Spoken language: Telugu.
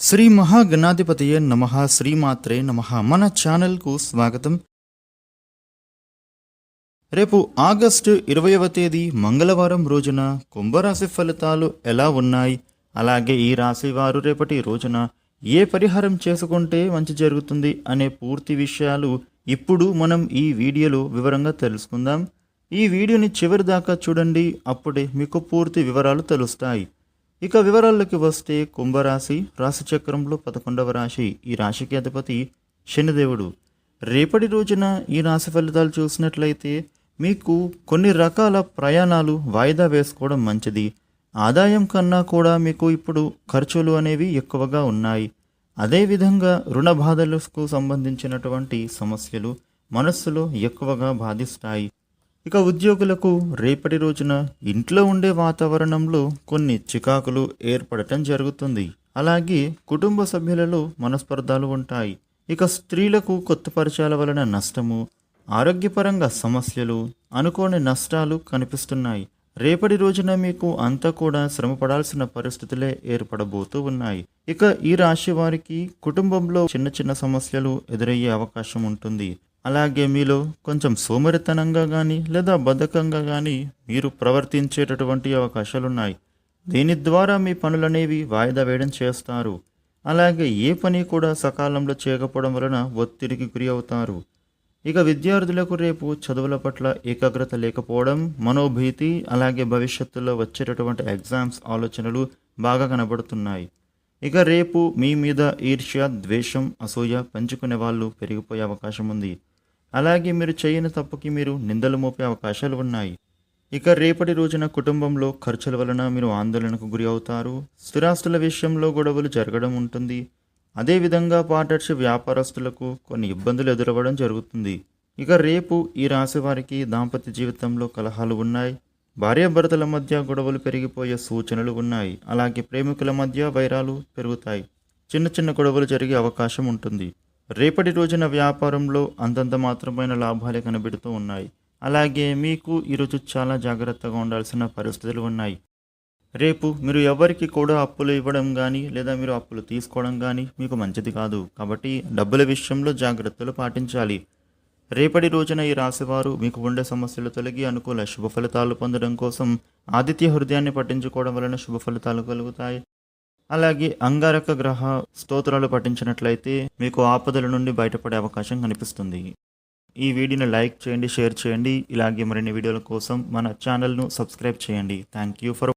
శ్రీ మహాగణాధిపతియే నమ శ్రీమాత్రే నమ. మన ఛానల్కు స్వాగతం. రేపు ఆగస్టు ఇరవైవ తేదీ మంగళవారం రోజున కుంభరాశి ఫలితాలు ఎలా ఉన్నాయి? అలాగే ఈ రాశి వారు రేపటి రోజున ఏ పరిహారం చేసుకుంటే మంచి జరుగుతుంది అనే పూర్తి విషయాలు ఇప్పుడు మనం ఈ వీడియోలో వివరంగా తెలుసుకుందాం. ఈ వీడియోని చివరి దాకా చూడండి అప్పుడే మీకు పూర్తి వివరాలు తెలుస్తాయి. ఇక వివరాల్లోకి వస్తే కుంభరాశి రాశిచక్రంలో పదకొండవ రాశి. ఈ రాశికి అధిపతి శనిదేవుడు. రేపటి రోజున ఈ రాశి ఫలితాలు చూసినట్లయితే మీకు కొన్ని రకాల ప్రయాణాలు వాయిదా వేసుకోవడం మంచిది. ఆదాయం కన్నా కూడా మీకు ఇప్పుడు ఖర్చులు అనేవి ఎక్కువగా ఉన్నాయి. అదేవిధంగా రుణ బాధలకు సంబంధించినటువంటి సమస్యలు మనస్సులో ఎక్కువగా బాధిస్తాయి. ఇక ఉద్యోగులకు రేపటి రోజున ఇంట్లో ఉండే వాతావరణంలో కొన్ని చికాకులు ఏర్పడటం జరుగుతుంది. అలాగే కుటుంబ సభ్యులలో మనస్పర్ధాలు ఉంటాయి. ఇక స్త్రీలకు కొత్త పరిచయాల వలన నష్టము ఆరోగ్యపరంగా సమస్యలు అనుకోని నష్టాలు కనిపిస్తున్నాయి. రేపటి రోజున మీకు అంతా కూడా శ్రమ పడాల్సిన పరిస్థితులే ఏర్పడబోతూ ఉన్నాయి. ఇక ఈ రాశి వారికి కుటుంబంలో చిన్న చిన్న సమస్యలు ఎదురయ్యే అవకాశం ఉంటుంది. అలాగే మీలో కొంచెం సోమరితనంగా కానీ లేదా బద్ధకంగా కానీ మీరు ప్రవర్తించేటటువంటి అవకాశాలున్నాయి. దీని ద్వారా మీ పనులనేవి వాయిదా వేయడం చేస్తారు. అలాగే ఏ పని కూడా సకాలంలో చేయకపోవడం వలన ఒత్తిడికి గురి అవుతారు. ఇక విద్యార్థులకు రేపు చదువుల పట్ల ఏకాగ్రత లేకపోవడం మనోభీతి అలాగే భవిష్యత్తులో వచ్చేటటువంటి ఎగ్జామ్స్ ఆలోచనలు బాగా కనబడుతున్నాయి. ఇక రేపు మీ మీద ఈర్ష్య ద్వేషం అసూయ పంచుకునే వాళ్ళు పెరిగిపోయే అవకాశం ఉంది. అలాగే మీరు చేయని తప్పుకి మీరు నిందలు మోపే అవకాశాలు ఉన్నాయి. ఇక రేపటి రోజున కుటుంబంలో ఖర్చుల వలన మీరు ఆందోళనకు గురి అవుతారు. స్థిరాస్తుల విషయంలో గొడవలు జరగడం ఉంటుంది. అదేవిధంగా పాటర్షి వ్యాపారస్తులకు కొన్ని ఇబ్బందులు ఎదురవ్వడం జరుగుతుంది. ఇక రేపు ఈ రాశి వారికి దాంపత్య జీవితంలో కలహాలు ఉన్నాయి. భార్యాభర్తల మధ్య గొడవలు పెరిగిపోయే సూచనలు ఉన్నాయి. అలాగే ప్రేమికుల మధ్య వైరాలు పెరుగుతాయి. చిన్న చిన్న గొడవలు జరిగే అవకాశం ఉంటుంది. రేపటి రోజున వ్యాపారంలో అంతంత మాత్రమైన లాభాలే కనబెడుతూ ఉన్నాయి. అలాగే మీకు ఈరోజు చాలా జాగ్రత్తగా ఉండాల్సిన పరిస్థితులు ఉన్నాయి. రేపు మీరు ఎవరికి కూడా అప్పులు ఇవ్వడం కానీ లేదా మీరు అప్పులు తీసుకోవడం కానీ మీకు మంచిది కాదు. కాబట్టి డబ్బుల విషయంలో జాగ్రత్తలు పాటించాలి. రేపటి రోజున ఈ రాశివారు మీకు ఉండే సమస్యలు తొలగి అనుకూల శుభ ఫలితాలు పొందడం కోసం ఆదిత్య హృదయాన్ని పట్టించుకోవడం వలన శుభ ఫలితాలు కలుగుతాయి. అలాగే అంగారక గ్రహ స్తోత్రాలు పఠించినట్లయితే మీకు ఆపదల నుండి బయటపడే అవకాశం కనిపిస్తుంది. ఈ వీడియోని లైక్ చేయండి షేర్ చేయండి. ఇలాగే మరిన్ని వీడియోల కోసం మన ఛానల్ను సబ్స్క్రైబ్ చేయండి. Thank you for